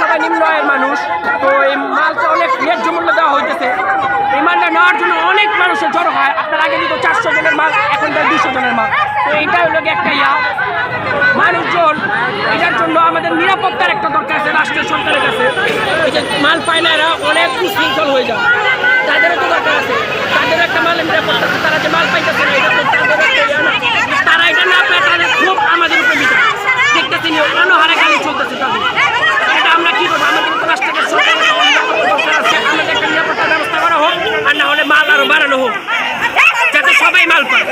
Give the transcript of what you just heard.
সবাই নিম্ন আয়ের মানুষ, তো এই মালটা অনেক ন্যায্য মূল্য দেওয়া হইতেছে। এই মালটা নেওয়ার জন্য অনেক মানুষের জড়ো হয়। আপনার আগে দিত চারশো জনের মাল, এখন দেয় দুশো জনের মাল। তো এটা হলো একটা ইয়া। মানুষজন, এটার জন্য আমাদের নিরাপত্তার একটা দরকার আছে, রাষ্ট্রীয় সরকারের কাছে। এই যে মাল পায় না এরা, অনেক উশৃঙ্খল হয়ে যায়। আরও বাড়ানো হোক যাতে সবাই মাল পায়।